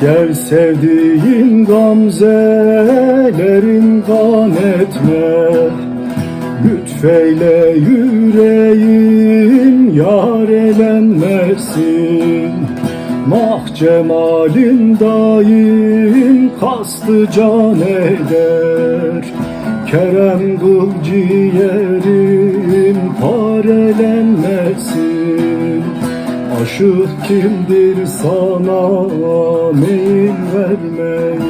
Gel sevdiğin gamzelerin kan etme. Lütfeyle yüreğin yar elenmesin. Mah cemalin daim kastı can eder. Kerem kıl ciğerin parelenmesin Aşık kimdir sana meyil vermeye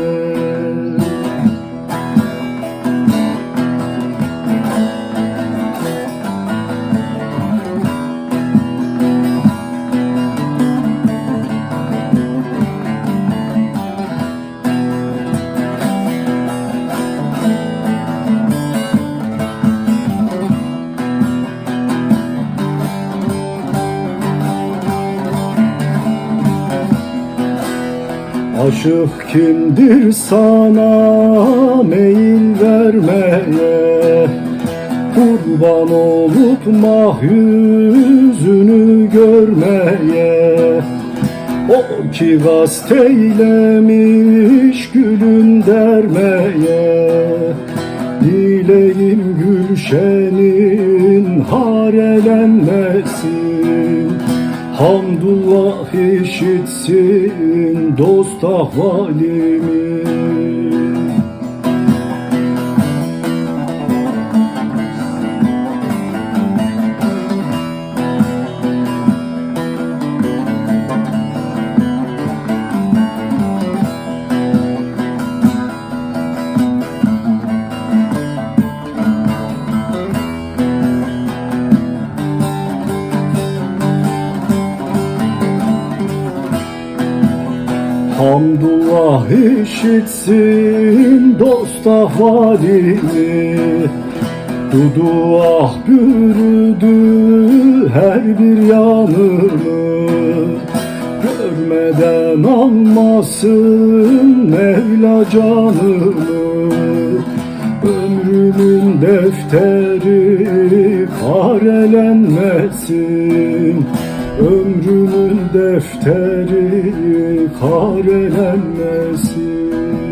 Aşık kimdir sana meyil vermeye? Kurban olup mah yüzünü görmeye. O ki gast eylemiş gülün dermeye. Dileğim gülşenin harelenmesin Hamdullah işitsin dost ahvalimi Hamdullah işitsin dost ahvalimi Dudu ah bürüdü her bir yanımı Görmeden almasın Mevla canımı Ömrümün defteri karelenmesin Ömrümün defteri karelenmesin